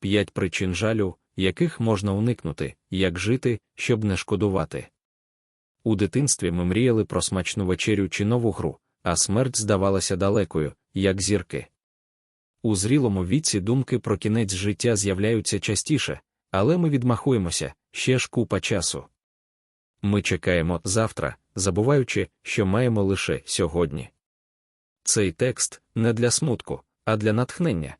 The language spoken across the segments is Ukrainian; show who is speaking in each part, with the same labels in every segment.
Speaker 1: П'ять причин жалю, яких можна уникнути, як жити, щоб не шкодувати. У дитинстві ми мріяли про смачну вечерю чи нову гру, а смерть здавалася далекою, як зірки. У зрілому віці думки про кінець життя з'являються частіше, але ми відмахуємося ще ж купа часу. Ми чекаємо завтра, забуваючи, що маємо лише сьогодні. Цей текст не для смутку, а для натхнення.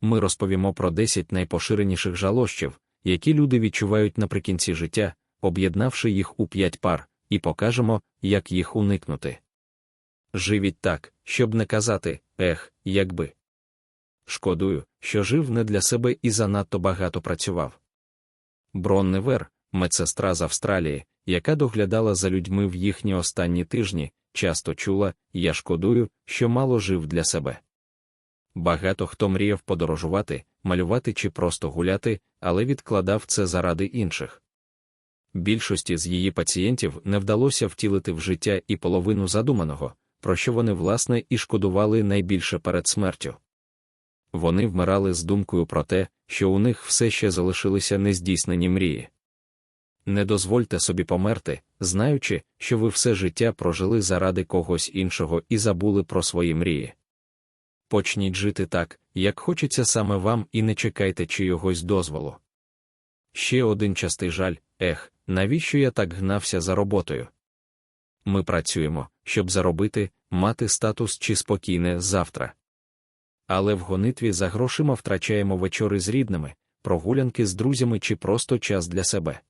Speaker 1: Ми розповімо про 10 найпоширеніших жалощів, які люди відчувають наприкінці життя, об'єднавши їх у п'ять пар, і покажемо, як їх уникнути. Живіть так, щоб не казати ех, якби. Шкодую, що жив не для себе і занадто багато працював. Бронне Вер, медсестра з Австралії, яка доглядала за людьми в їхні останні тижні, часто чула я шкодую, що мало жив для себе. Багато хто мріяв подорожувати, малювати чи просто гуляти, але відкладав це заради інших. Більшості з її пацієнтів не вдалося втілити в життя і половину задуманого, про що вони власне і шкодували найбільше перед смертю. Вони вмирали з думкою про те, що у них все ще залишилися нездійснені мрії. Не дозвольте собі померти, знаючи, що ви все життя прожили заради когось іншого і забули про свої мрії. Почніть жити так, як хочеться саме вам, і не чекайте чийогось дозволу. Ще один частий жаль ех, навіщо я так гнався за роботою? Ми працюємо, щоб заробити, мати статус чи спокійне завтра. Але в гонитві за грошима втрачаємо вечори з рідними, прогулянки з друзями чи просто час для себе.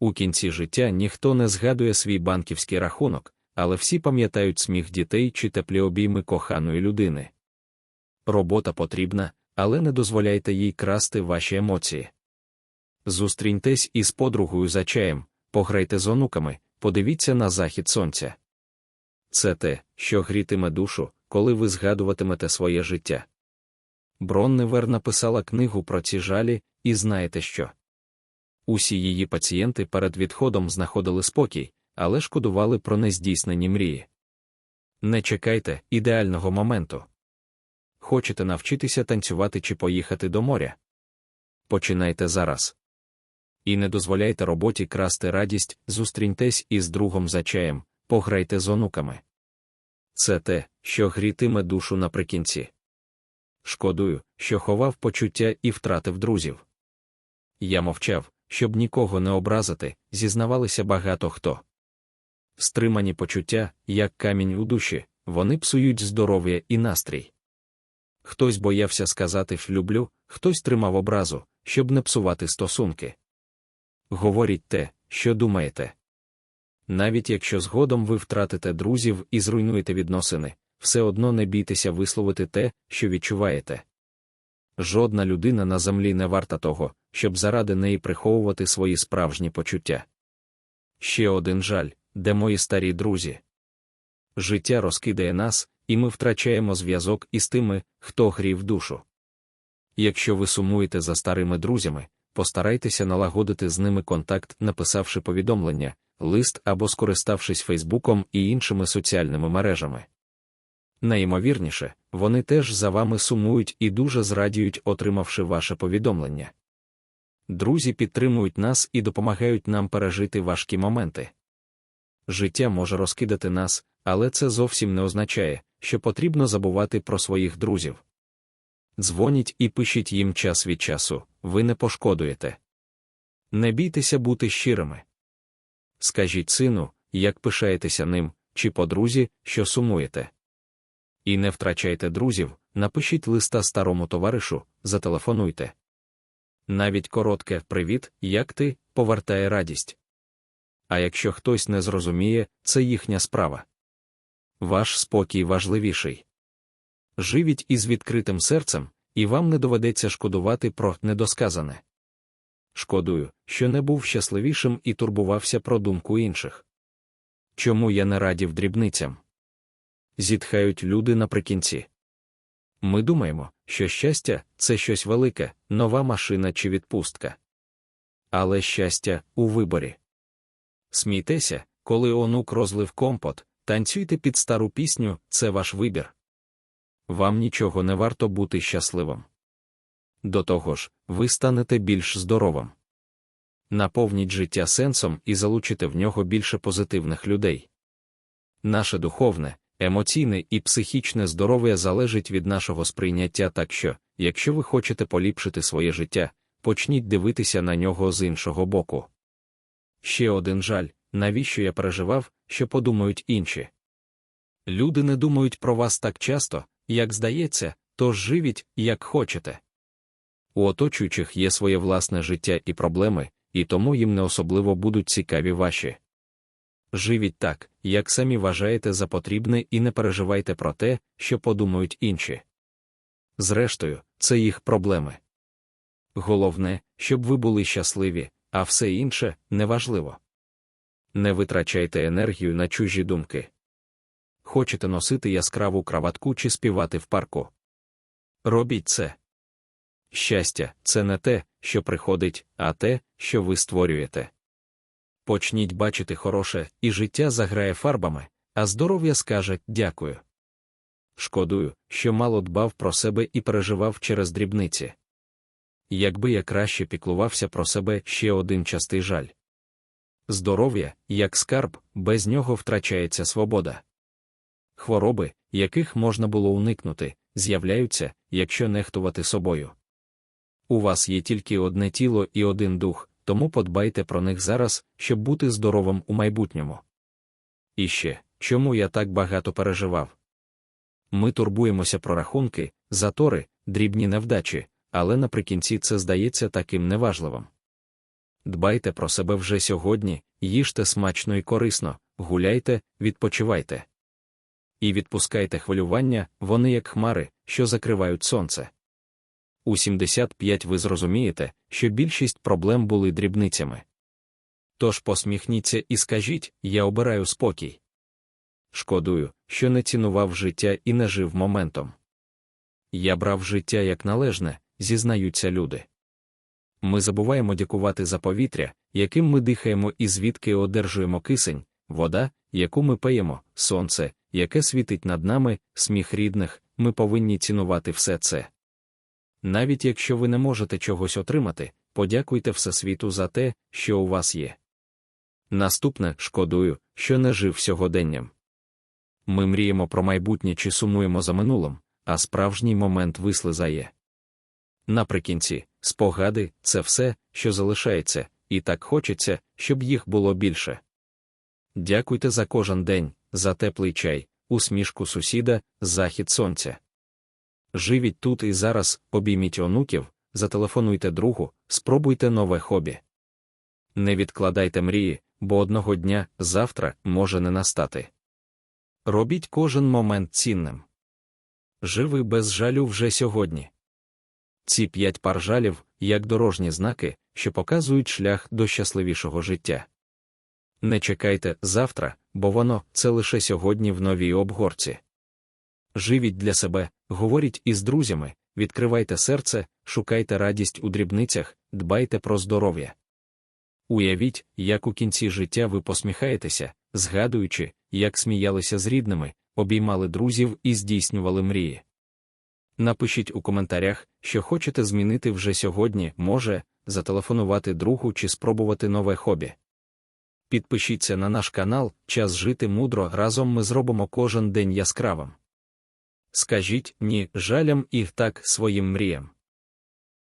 Speaker 1: У кінці життя ніхто не згадує свій банківський рахунок, але всі пам'ятають сміх дітей чи теплі обійми коханої людини. Робота потрібна, але не дозволяйте їй красти ваші емоції. Зустріньтесь із подругою за чаєм, пограйте з онуками, подивіться на захід сонця. Це те, що грітиме душу, коли ви згадуватимете своє життя. Бронневер написала книгу про ці жалі, і знаєте що. Усі її пацієнти перед відходом знаходили спокій, але шкодували про нездійснені мрії. Не чекайте ідеального моменту. Хочете навчитися танцювати чи поїхати до моря? Починайте зараз. І не дозволяйте роботі красти радість, зустріньтесь із другом за чаєм, пограйте з онуками. Це те, що грітиме душу наприкінці. Шкодую, що ховав почуття і втратив друзів. Я мовчав, щоб нікого не образити, зізнавалися багато хто. Стримані почуття, як камінь у душі, вони псують здоров'я і настрій. Хтось боявся сказати люблю, хтось тримав образу, щоб не псувати стосунки. Говоріть те, що думаєте. Навіть якщо згодом ви втратите друзів і зруйнуєте відносини, все одно не бійтеся висловити те, що відчуваєте. Жодна людина на землі не варта того, щоб заради неї приховувати свої справжні почуття. Ще один жаль, де мої старі друзі. Життя розкидає нас, і ми втрачаємо зв'язок із тими, хто грів душу. Якщо ви сумуєте за старими друзями, постарайтеся налагодити з ними контакт, написавши повідомлення, лист або скориставшись Фейсбуком і іншими соціальними мережами. Найімовірніше, вони теж за вами сумують і дуже зрадіють, отримавши ваше повідомлення. Друзі підтримують нас і допомагають нам пережити важкі моменти. Життя може розкидати нас, але це зовсім не означає, що потрібно забувати про своїх друзів. Дзвоніть і пишіть їм час від часу, ви не пошкодуєте. Не бійтеся бути щирими. Скажіть сину, як пишаєтеся ним, чи подрузі, що сумуєте. І не втрачайте друзів, напишіть листа старому товаришу, зателефонуйте. Навіть коротке привіт, як ти, повертає радість. А якщо хтось не зрозуміє, це їхня справа. Ваш спокій важливіший. Живіть із відкритим серцем, і вам не доведеться шкодувати про недосказане. Шкодую, що не був щасливішим і турбувався про думку інших. Чому я не радів дрібницям? Зітхають люди наприкінці. Ми думаємо, що щастя це щось велике, нова машина чи відпустка. Але щастя у виборі. Смійтеся, коли онук розлив компот, танцюйте під стару пісню, це ваш вибір. Вам нічого не варто бути щасливим. до того ж, ви станете більш здоровим. Наповніть життя сенсом і залучите в нього більше позитивних людей. Наше духовне, емоційне і психічне здоров'я залежить від нашого сприйняття, так що, якщо ви хочете поліпшити своє життя, почніть дивитися на нього з іншого боку. Ще один жаль, навіщо я переживав, що подумають інші. Люди не думають про вас так часто, як здається, тож живіть, як хочете. У оточуючих є своє власне життя і проблеми, і тому їм не особливо будуть цікаві ваші. Живіть так, як самі вважаєте за потрібне, і не переживайте про те, що подумають інші. Зрештою, це їх проблеми. Головне, щоб ви були щасливі, а все інше неважливо. Не витрачайте енергію на чужі думки. Хочете носити яскраву краватку чи співати в парку. Робіть це. Щастя, це не те, що приходить, а те, що ви створюєте. Почніть бачити хороше, і життя заграє фарбами, а здоров'я скаже дякую. Шкодую, що мало дбав про себе і переживав через дрібниці. Якби я краще піклувався про себе ще один частий жаль. Здоров'я, як скарб, без нього втрачається свобода. Хвороби, яких можна було уникнути, з'являються, якщо нехтувати собою. У вас є тільки одне тіло і один дух, тому подбайте про них зараз, щоб бути здоровим у майбутньому. І ще, чому я так багато переживав? Ми турбуємося про рахунки, затори, дрібні невдачі, але наприкінці це здається таким неважливим. Дбайте про себе вже сьогодні, їжте смачно і корисно, гуляйте, відпочивайте. І відпускайте хвилювання, вони як хмари, що закривають сонце. У 75 ви зрозумієте, що більшість проблем були дрібницями. Тож посміхніться і скажіть я обираю спокій. Шкодую, що не цінував життя і не жив моментом. Я брав життя як належне, зізнаються люди. Ми забуваємо дякувати за повітря, яким ми дихаємо і звідки одержуємо кисень, вода, яку ми пиємо, сонце, яке світить над нами, сміх рідних, ми повинні цінувати все це. Навіть якщо ви не можете чогось отримати, подякуйте Всесвіту за те, що у вас є. Наступне шкодую, що не жив сьогоденням. Ми мріємо про майбутнє чи сумуємо за минулим, а справжній момент вислизає. Наприкінці, спогади це все, що залишається, і так хочеться, щоб їх було більше. Дякуйте за кожен день, за теплий чай, усмішку сусіда, захід сонця. Живіть тут і зараз, обійміть онуків, зателефонуйте другу, спробуйте нове хобі. Не відкладайте мрії, бо одного дня завтра може не настати. Робіть кожен момент цінним. Живи без жалю вже сьогодні. Ці п'ять пар жалів, як дорожні знаки, що показують шлях до щасливішого життя. Не чекайте завтра, бо воно це лише сьогодні в новій обгорці. Живіть для себе, говоріть із друзями, відкривайте серце, шукайте радість у дрібницях, дбайте про здоров'я. Уявіть, як у кінці життя ви посміхаєтеся, згадуючи, як сміялися з рідними, обіймали друзів і здійснювали мрії. Напишіть у коментарях, що хочете змінити вже сьогодні, може, зателефонувати другу чи спробувати нове хобі. Підпишіться на наш канал, час жити мудро разом ми зробимо кожен день яскравим. Скажіть ні жалям і так своїм мріям.